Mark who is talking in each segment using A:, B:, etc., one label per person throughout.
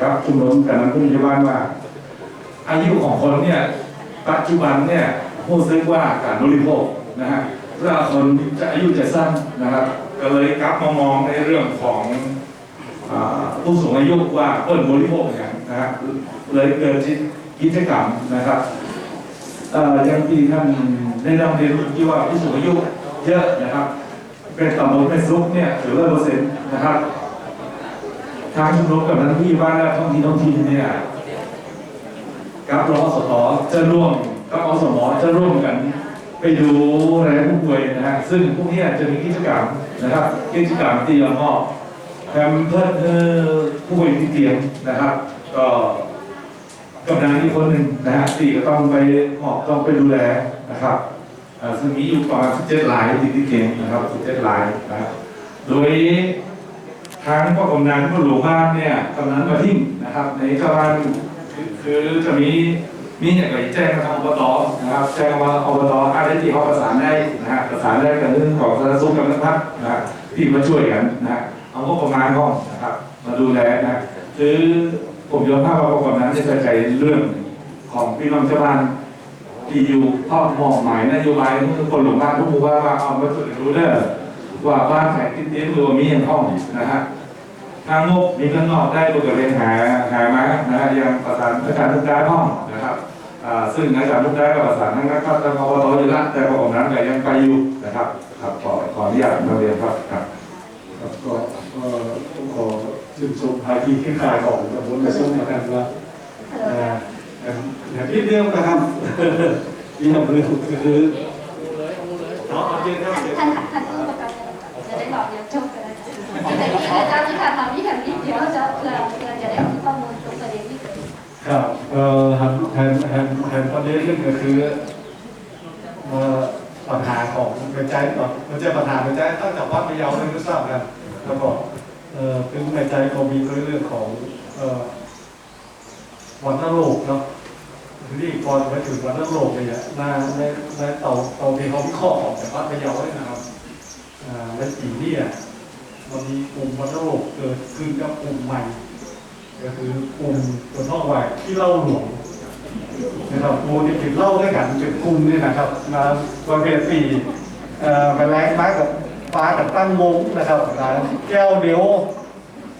A: ครับชุมนุมกันนั้นผู้ใหญ่บ้านว่า อายุของคนเนี่ยปัจจุบันเนี่ยผู้ซื้อว่าการบริโภคนะฮะเวลาคนจะอายุจะสั้นนะครับ ก็เลยกลับมามองในเรื่องของผู้สูงอายุว่าเปิ้นบริโภคอย่างนะฮะเลยเกิดกิจกรรมนะครับอย่างที่ท่านได้นำเรียนที่ว่าผู้สูงอายุเยอะนะครับ เป็นตำบลเป็นซุกเนี่ยถือว่าเปอร์เซ็นต์นะครับ ทางชุมนุมกับนักที่บ้านและท้องถิ่ท้องถิ่นเนี่ยกับรอสตจะร่วมกับอสมจะร่วมกัน ไปดูแลผู้ป่วยนะฮะซึ่งพวกนี้จะมีกิจกรรมนะครับ กิจกรรมที่เรามอบแพมเพิร์ดเอ่อผู้ป่วยติดเตียงนะครับ ก็กำลังอีกคนหนึ่งนะฮะที่ก็ต้องไปหอบต้องไปดูแลนะครับอ่อซึ่งมีอยู่ประมาณ17รายที่ติดเตียงนะครับ17รายนะครับโดย ทางพ่อกำนันพ่อหลวงบ้านเนี่ยกำนันมาทิ้งนะครับ ในชาวบ้านคือคือจะมีมีอย่างไรแจ้งมาทางอบตนะครับ แจ้งว่าอบตอะไรที่เขาประสานได้นะฮะประสานได้กับเรื่องของสารสุขกับนักพัฒน์นะที่มาช่วยกันนะเอาก็ประมาณห้องนะครับ มาดูแลนะคือผมยอมรับว่าพ่อกำนันจะใส่ใจเรื่องของพี่น้องชาวบ้านที่อยู่พ่อมองหมายนโยบายทุกคนหลวงบ้านทุกหมู่บ้านว่าเอามาช่วยดูเด้อ ว่าบ้านแขกกินเตียงรวมมีอย่างห้องนะฮะทางงบมีข้างนอกได้บริเวณหาหามานะฮะยังประสานอาจารย์ทุกได้ห้องนะครับซึ่งอาจารย์ทุกได้ก็ประสานทั้งนักพัฒนาอบตอยู่ละแต่ประกอบนั้นก็ยังไปอยู่นะครับครับขอขออนุญาตเรียนครับครับ
B: ก็ต้องขอชื่นชมภาคีที่ขายของตำบลกระซุ่มนะครับว่าอย่างที่เดียวนะครับที่ทำเรื่องคือเนาเอาเจนครับ
C: อบเดี๋ยวจบกันแต่ที่อาจารย์ที่ทำมาที่ทำนี้เดี๋ยวจะเพื่อเพื่อจะได้ข้อมูลตรงประเด็นที่เกิด
B: ครับเอ่อหันแทนแทนแทนประเด็นเรื่งก็คือเอ่อปัญหาของกระจายก่อนมันจะปัญหากระจายตั้งแต่วัดพะเยาวเลยก็ทราบกันแล้วก็เอ่อเป็นกระจายเขามีเรื่องของเอ่อวันนโลกเนาะที่ก่อนไปถึงวันนักโลกเนี่ยในในในเตาเตาที่เขาวิเคราะห์ออกจากวัดพะเยาวเนี่ยนะครับ อ่าในปีนี้อะมันมีกลุ่มวันนักโลกเกิดขึ้นกับกลุ่มใหม่ ก็คือกลุ่มตัวท่องไหวที่เล่าหลวงนะครับกลุ่มที่ติดเล่าด้วยกันเป็นกลุ่มนี่นะครับมาวันเพ็ญปีเอ่อไปแรงม้ากับฟ้ากับตั้งวงนะครับแก้วเดียว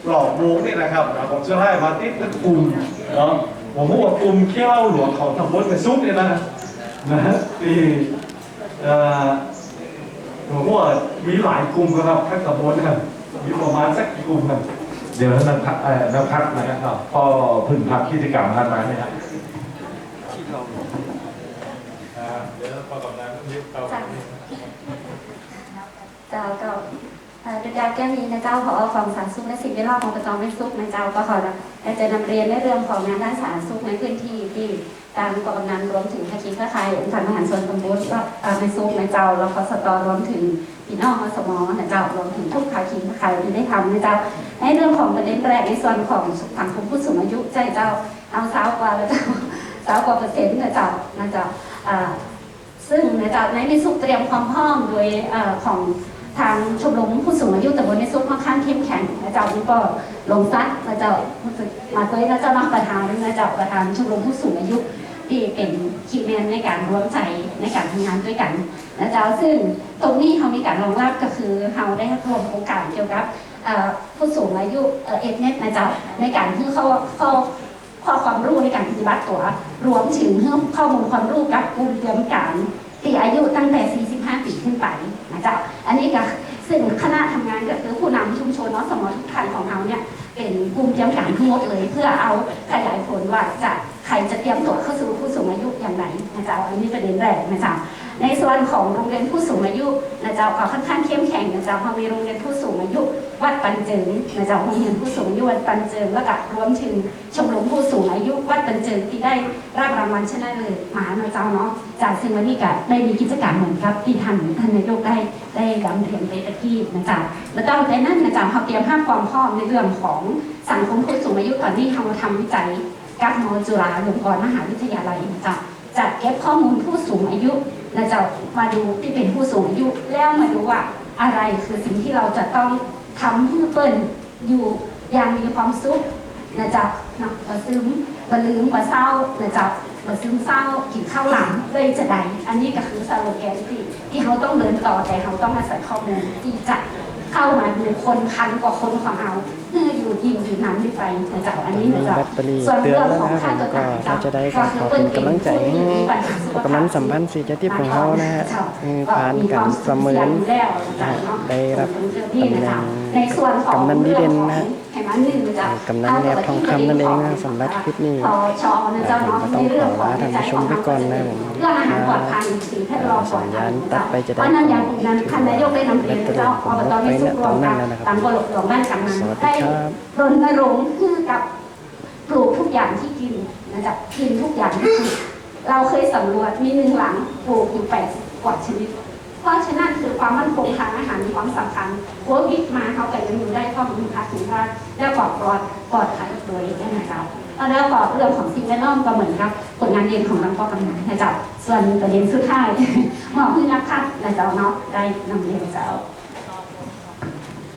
B: หลอกวงนี่นะครับอ่าผมจะให้มาติดเป็นกลุ่มเนาะผมพูดว่ากลุ่มเขี้ยวหลวงของตำบลกระซุกเนี่ยนะนะที่เอ่อ ผมว่ามีหลายกลุ่มนะครับทั้งตำบลครับมีประมาณสักกี่กลุ่มครับ
A: เดี๋ยวนักพัฒเอ่อนักพัฒนะครับก็พึ่งพักกิจกรรมพัฒนาเนี่ยครับเดี๋ยวพอกำลังยึดเตา
C: เจ้าก็เอ่อ ดาวแก้วมีนะเจ้าผอของสาธารณสุขและสิ่งแวดล้อมของประจอมเป็นสุขนะเจ้าก็ขอจะจะนำเรียนในเรื่องของงานด้านสาธารณสุขในพื้นที่ที่ตามกองกำนันรวมถึงภาคีเครือข่ายองค์การมหาส่วนตำบลก็ตามเป็นสุขนะเจ้าแล้วก็สตอรวมถึงพี่น้องอสมอนะเจ้ารวมถึงทุกภาคีเครือข่ายที่ได้ทำนะเจ้าในเรื่องของประเด็นแรกในส่วนของสังคมผู้สูงอายุใจเจ้าเอาสาวกว่าแล้วเจ้าสาวกว่าเปอร์เซ็นต์นะเจ้านะเจ้าซึ่งนะจ๊ะในมิสุเตรียมความพร้อมโดยของ ทางชมรมผู้สูงอายุตำบลในซุปค่อนข้างเข้มแข็งนะจ๊ะนี่ก็ลงซัดนะจ๊ะมาเคยนะจ๊ะนอกประธานนะจ๊ะประธานชมรมผู้สูงอายุที่เป็นคีย์แมนในการร่วมใจในการทำงานด้วยกันนะจ๊ะซึ่งตรงนี้เขามีการรองรับก็คือเราได้รวมโครงการเกี่ยวกับผู้สูงอายุเอ่อเน็ตนะจ๊ะในการที่เขาเข้าข้อความรู้ในการปฏิบัติตัว รวมถึงเข้อมูลความรู้กับกลุ่มเตรียมการที่อายุตั้งแต่ 45 ปีขึ้นไปนะจ๊ะ อันนี้ก็ซึ่งคณะทำงานก็คือผู้นำชุมชนเนาะสมอทุกท่านของเราเนี่ยเป็นกลุ่มเตรียมการทั้งหมดเลย เพื่อเอาขยายผลว่าจะใครจะเตรียมตัวเข้าสู่ผู้สูงอายุอย่างไรนะจ๊ะอันนี้ประเด็นแรกนะจ๊ะ ในส่วนของโรงเรียนผู้สูงอายุนะเจ๊ะก็ค่อนข้างเข้มแข็งนะเจ๊ะเพราะมีโรงเรียนผู้สูงอายุวัดปันเจิงนะเจ๊ะโรงเรียนผู้สูงอายุวัดปันเจิงแล้วก็รวมถึงชมรมผู้สูงอายุวัดปันเจิงที่ได้รับรางวัลชนะเลิศมานะเจ้าเนาะจากซึ่งวันนี้ก็ได้มีกิจกรรมเหมือนกับที่ท่านท่านนายกได้ได้ดำเรียนไปตะกี้นะจ๊ะแล้วก็ในนั้นนะจ๊ะเขาเตรียมภาพความพร้อมในเรื่องของสังคมผู้สูงอายุตอนนี้เราทำวิจัยกับมจุฬาลงกรณ์มหาวิทยาลัยนะจ๊ะ จัดเก็บข้อมูลผู้สูงอายุนะจ๊ะมาดูที่เป็นผู้สูงอายุ แล้วมาดูว่าอะไรคือสิ่งที่เราจะต้องทำให้เปิ้ลอยู่อย่างมีความสุขนะเจ้าเนาะบ่ซึมบ่ลืมบ่เศร้านะเจ้าบ่ซึมเศร้ากินข้าวหลังเลยจะได้อันนี้ก็คือสโลแกนที่ที่เขาต้องเดินต่อแต่เขาต้องอาศัยข้อมูลที่จะ เข้ามาดูคนพันกว่าคนของเราเพื่ออยู่ยิงอยู่นั้นที่ไปนะเจ้าอันนี้นะเจ้า
D: แบตเตอรี่
C: ส่วน
D: เตือน
C: เรื่อง
D: แล้ว
C: ของ
D: นะค
C: ค่า
D: รับ
C: ตัว
D: ก็
C: ตาย
D: ถ้าจะได้ก็ขอเป็นกำลังใจให้กำนันสัมพันธ์สีจะทิพย์ของเขานะฮะคือผ่านการประเมินได้รับตำแหน่ง
C: ในส่วนของ
D: กำนันดีเด่นนะฮะ
C: แห่งนั้นหนึ่งจะ
D: กำนันแนบทองคำนั่นเองนะสำหรับคลิปนี้
C: ต่อชอนะเจ้าเนาะ
D: ก็ต้องขอลาท่านผู้ชมไปก่อนนะผม
C: เรื่องอาหารปลอดภัยสิ่งแวดล้อมปลอด
D: สัญ
C: ภั
D: ญายณตัดไปจะได้
C: เพราะนั้นอย่างนั้นท่านนายกได้นำเรียนเจ้าอบตไม่สุขรวมกันตามกฎหลวงบ้านกำนัน
D: สวัสดี
C: ได้
D: ครับ
C: รณรงค์ให้กับปลูกทุกอย่างที่กินนะจ๊ะกินทุกอย่างที่กินเราเคยสำรวจมีหนึ่งหลังปลูกอยู่แปดกว่าชนิด เพราะฉะนั้นคือความมั่นคงทางอาหารมีความสำคัญโควิดมาเขาแต่ยังอยู่ได้ข้อมีภาษีว่าได้ปลอดปลอดปลอดภัยโดยได้นะครับแล้วก็เรื่องของสิ่งแวดล้อมก็เหมือนกับผลงานเรียนของน้องปอกำนันนะจ๊ะส่วนประเด็นสุดท้ายหมอพึ่งนักพัฒน์นะจ๊ะเนาะได้นำเรียนเจ้า